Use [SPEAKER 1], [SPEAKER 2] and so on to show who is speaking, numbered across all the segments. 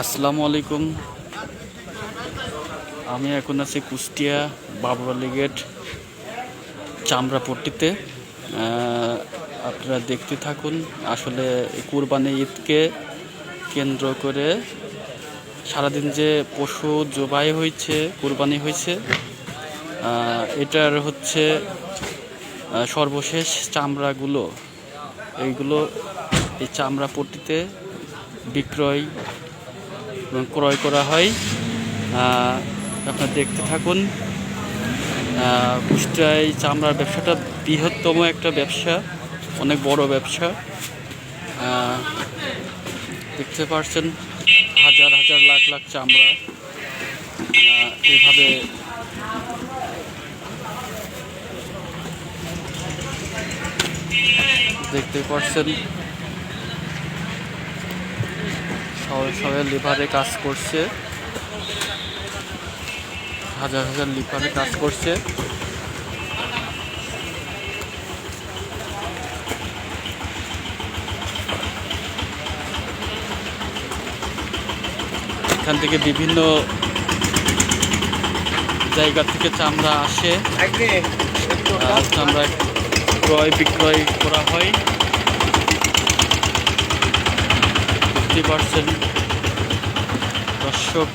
[SPEAKER 1] আসসালামু আলাইকুম। আমি এখন আছি কুষ্টিয়া বাবুরালি গেট চামড়াপট্টিতে। আপনারা দেখতে থাকুন, আসলে কুরবানি ঈদকে কেন্দ্র করে সারাদিন যে পশু জবাই হয়েছে, কুরবানি হয়েছে এটার হচ্ছে সর্বশেষ চামড়াগুলো। এইগুলো এই চামড়া পট্টিতে বিক্রয় এবং ক্রয় করা হয়। আপনারা দেখতে থাকুন। আহ, চামড়ার ব্যবসাটা বৃহত্তম একটা ব্যবসা অনেক বড় ব্যবসা। দেখতে পারছেন হাজার হাজার লাখ লাখ চামড়া। এভাবে দেখতে পারছেন। সবাই লিভারে কাজ করছে। হাজার হাজার লিভারে কাজ করছে। এখান থেকে বিভিন্ন জায়গা থেকে চামড়া আসে। চামড়া ক্রয় বিক্রয় করা হয়। ফিফটি পার্সেন্ট দর্শক,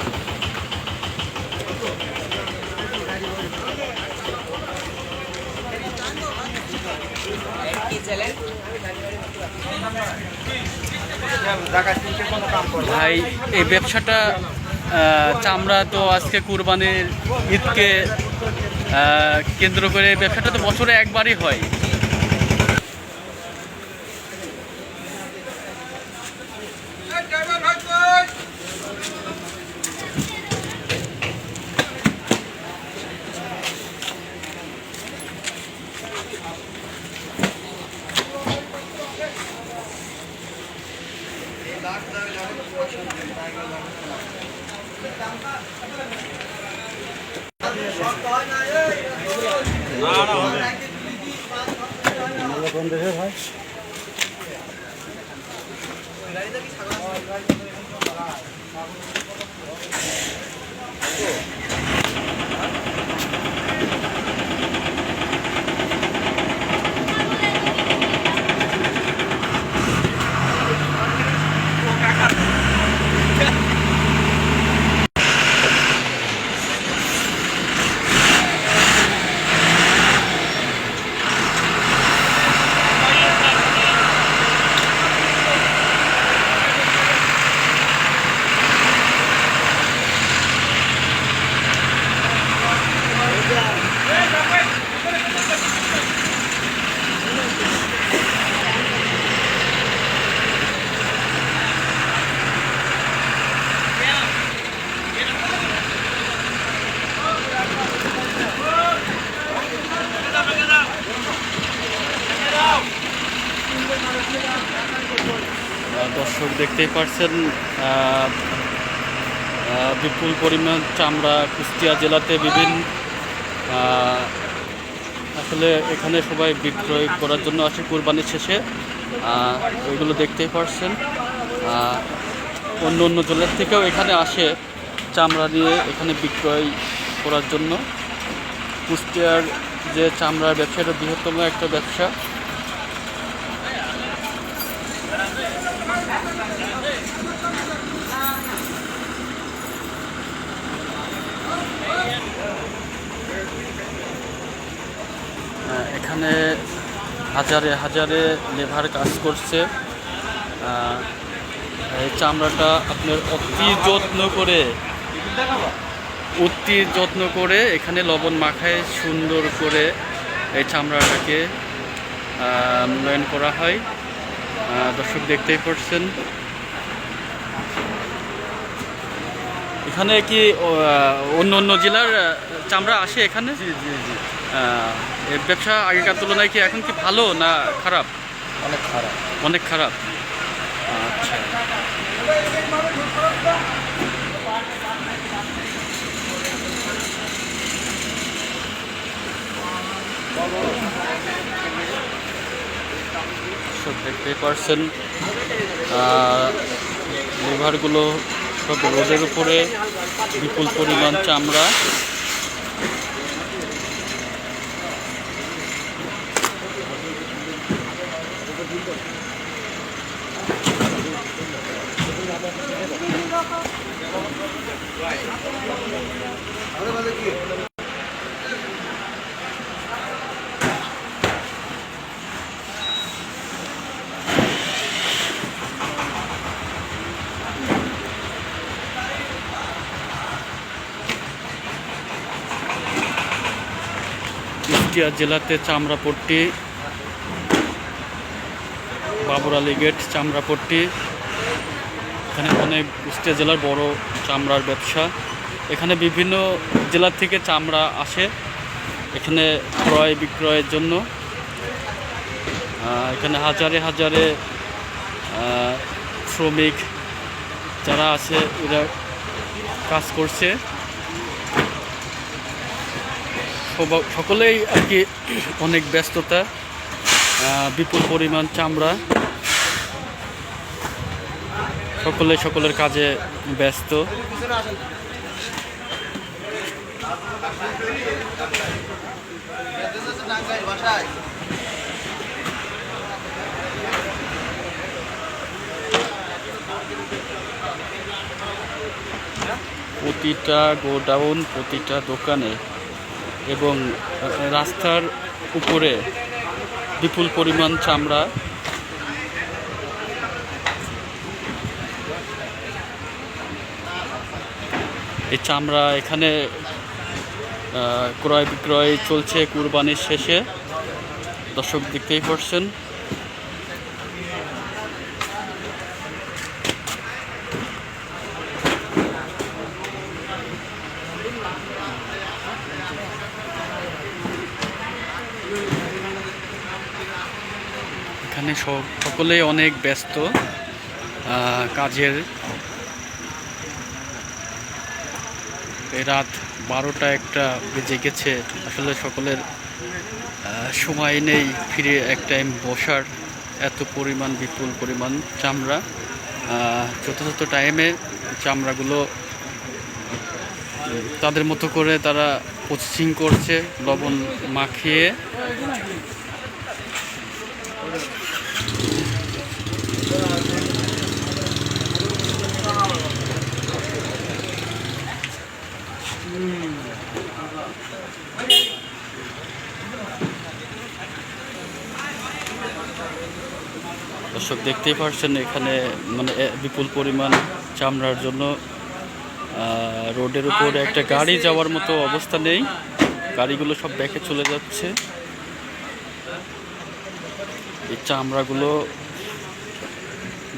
[SPEAKER 1] ভাই, এই ব্যবসাটা চামড়া তো আজকে কুরবানির ঈদকে কেন্দ্র করে ব্যবসাটা তো বছরে একবারই হয়। আহ, দর্শক দেখতেই পারছেন বিপুল পরিমাণ চামড়া কুষ্টিয়া জেলাতে বিভিন্ন আসলে এখানে সবাই বিক্রয় করার জন্য আসে কোরবানির শেষে। ওইগুলো দেখতেই পারছেন। অন্য অন্য জেলার থেকেও এখানে আসে চামড়া নিয়ে এখানে বিক্রয় করার জন্য। কুষ্টিয়ার যে চামড়ার ব্যবসা, এটা বৃহত্তম একটা ব্যবসা। এখানে হাজারে হাজারে লেভার কাজ করছে। এই চামড়াটা আপনার অতি যত্ন করে, অতি যত্ন করে এখানে লবণ মাখায় সুন্দর করে এই চামড়াটাকে মূল্যায়ন করা হয়। দর্শক দেখতেই পড়ছেন এখানে কি অন্য অন্য জেলার চামড়া আসে এখানে?
[SPEAKER 2] জি জি জি।
[SPEAKER 1] এর ব্যবসা আগেকার তুলনায় কি এখন কি ভালো না খারাপ?
[SPEAKER 2] অনেক খারাপ।
[SPEAKER 1] অনেক খারাপ। সব দেখতেই পারছেন লিভারগুলো সব রোদের উপরে বিপুল পরিমাণ চামড়া। কুষ্টিয়া জেলাতে চামড়াপট্টি, বাবর আলী গেট, চামড়াপট্টি। এখানে অনেক কুষ্টিয়া জেলার বড় চামড়ার ব্যবসা। এখানে বিভিন্ন জেলার থেকে চামড়া আসে, এখানে ক্রয় বিক্রয়ের জন্য। এখানে হাজারে হাজারে শ্রমিক যারা আছে এরা কাজ করছে সবা- সকলেই আর কি অনেক ব্যস্ততা বিপুল পরিমাণ চামড়া। সকলে সকলের কাজে ব্যস্ত। প্রতিটা গোডাউন, প্রতিটা দোকানে এবং রাস্তার উপরে বিপুল পরিমাণ চামড়া। এই চামড়া এখানে ক্রয় বিক্রয় চলছে কুরবানির শেষে। দর্শক দেখতেই পারছেন। এখানে সকলেই অনেক ব্যস্ত কাজের। রাত বারোটা একটা বেজে গেছে, আসলে সকলের সময় নেই ফিরে এক টাইম বসার, এত পরিমাণ বিপুল পরিমাণ চামড়া। যথাযথ টাইমে চামড়াগুলো তাদের মতো করে তারা প্রসেসিং করছে, লবণ মাখিয়ে। দর্শক, দেখতেই পারছেন এখানে মানে বিপুল পরিমাণ চামড়ার জন্য রোডের উপর একটা গাড়ি যাওয়ার মতো অবস্থা নেই। গাড়িগুলো সব ব্যাকে চলে যাচ্ছে। এই চামড়াগুলো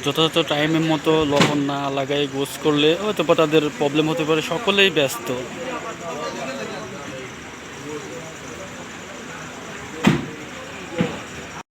[SPEAKER 1] যথাযথ টাইমের মতো লবণ না লাগাই গোস করলে হয়তো বা তাদের প্রবলেম হতে পারে। সকলেই ব্যস্ত।